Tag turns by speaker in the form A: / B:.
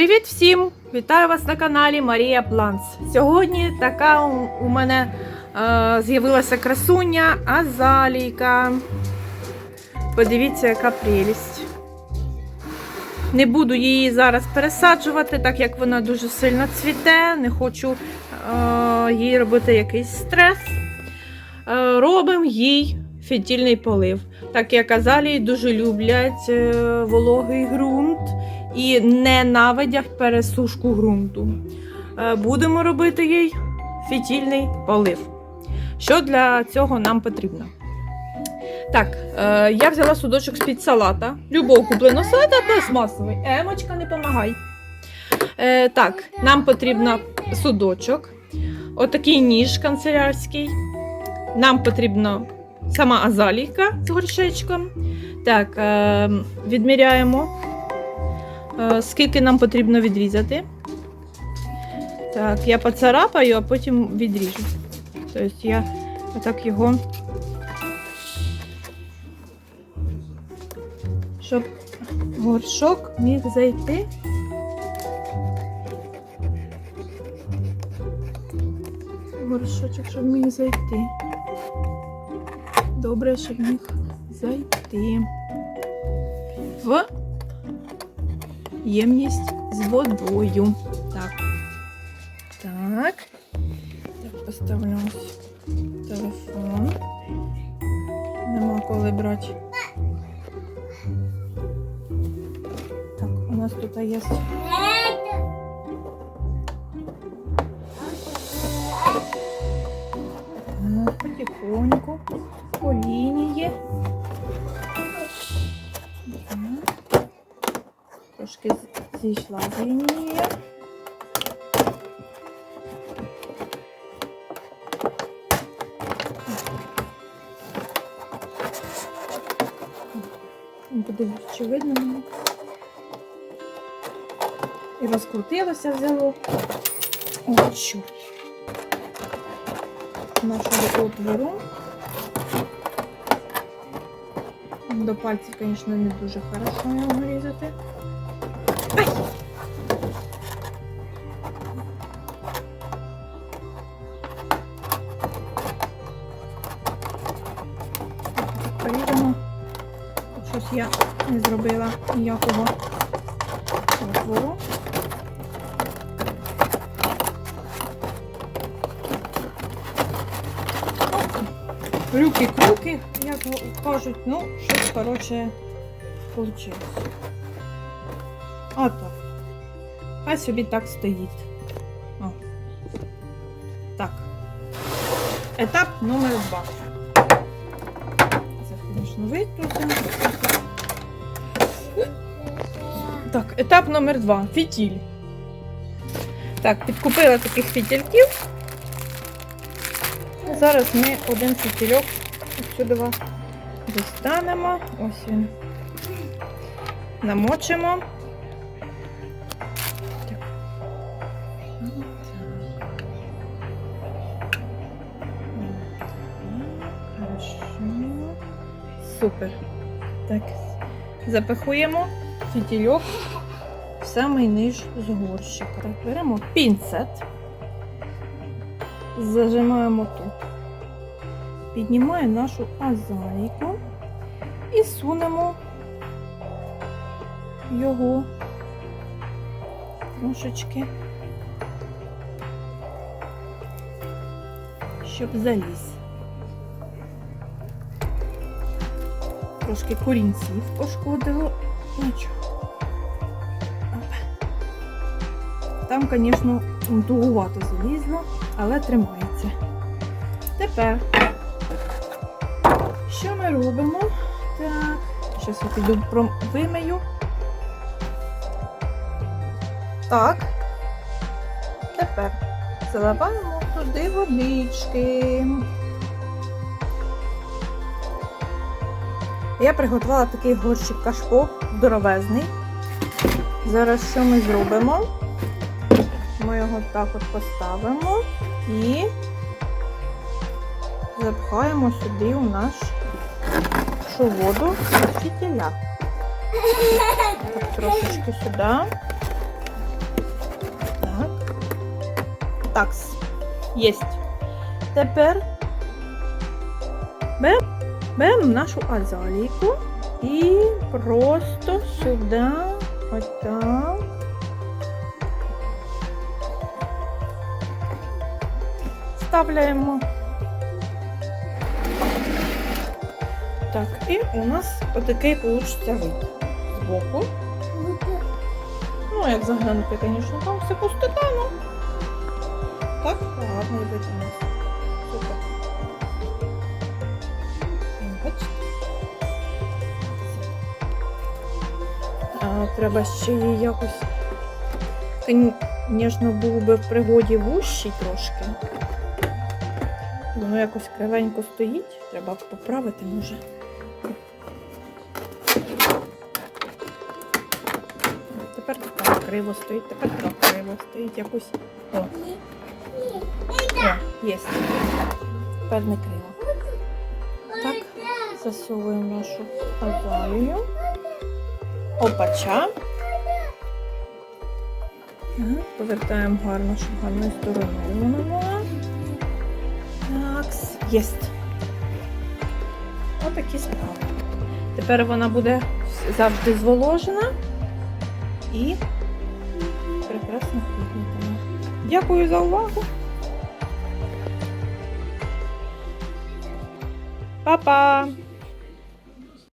A: Привіт всім! Вітаю вас на каналі Марія Планс. Сьогодні така у у мене е, з'явилася красуня Азалійка. Подивіться, яка прелість. Не буду її зараз пересаджувати, так як вона дуже сильно цвіте. Не хочу е, їй робити якийсь стрес. Е, робимо їй фітільний полив. Так як азалії дуже люблять е, вологий ґрунт і ненавидять пересушку ґрунту. Е, Будемо робити їй фітільний полив. Що для цього нам потрібно? Так, е, я взяла судочок з-під салата. Любов купленого салата пластмасовий. Емочка, не помагай. Е, так, нам потрібно судочок. Отакий ніж канцелярський. Нам потрібно сама азалійка з горшечком. Так, е, відміряємо Е, скільки нам потрібно відрізати. Так, я поцарапаю, а потім відріжу. Тобто я отак його. Щоб горшок міг зайти. Горшочок, щоб міг зайти. Добре, щоб міг зайти. В ємність з водою. Так. Так. Так, поставлю телефон. Нема коли брати. Тут потихоньку, по лінії. Трошки зійшла з лінії. Подивлюсь, чи видно мене. І розкрутилося взяло. О, що. Нашого отвору. До пальців, звісно, не дуже хорошо його різати. Ай! Щось я не зробила ніякого отвору. Руки-круки, як кажуть, ну, щось, коротше, вийшло. А так. Хай собі так стоїть. О. Так. Етап номер два. Це, звісно, викрутимо. Так, етап номер два. Фітіль. Так, підкупила таких фітільків. Зараз ми один фітільок сюди достанемо. Ось він. Намочимо. Супер. Так. Запихуємо фітільок в самий низ з горщика. Беремо пінцет. Зажимаємо тут. Піднімаємо нашу азаліку і сунемо його трошечки, щоб заліз. Трошки корінців пошкодило. Нічого. Там, звісно, тугувато залізло, але тримається. Тепер, що ми робимо? Так, зараз я піду вимию. Так. Тепер заливаємо туди водички. Я приготувала такий горщик кашпо здоровезний. Зараз що ми зробимо? Ми його так от поставимо і запхаємо сюди у нашу воду фітіля. Так, трошечки сюди. Так. Такс. Єсть. Тепер беремо берем нашу азалійку і просто сюди, отак. Вставляємо. Так, і у нас отакий получиться вид збоку. Ну, як заглянути, звісно, там все пустота, ну. Так, гарний вид у нас. А, треба ще її якось. Звісно, було би в пригоді вущий трошки. Воно якось кривенько стоїть. Треба поправити може. Тепер так криво стоїть, тепер так криво стоїть якось. О. О, є. Тепер не криво. Так, засовуємо нашу азалію. Опача. Повертаємо гарно, щоб гарною стороною вона була. Єсть. Отакі справи. Тепер вона буде завжди зволожена і прекрасно квітнутиме. Дякую за увагу. Па-па!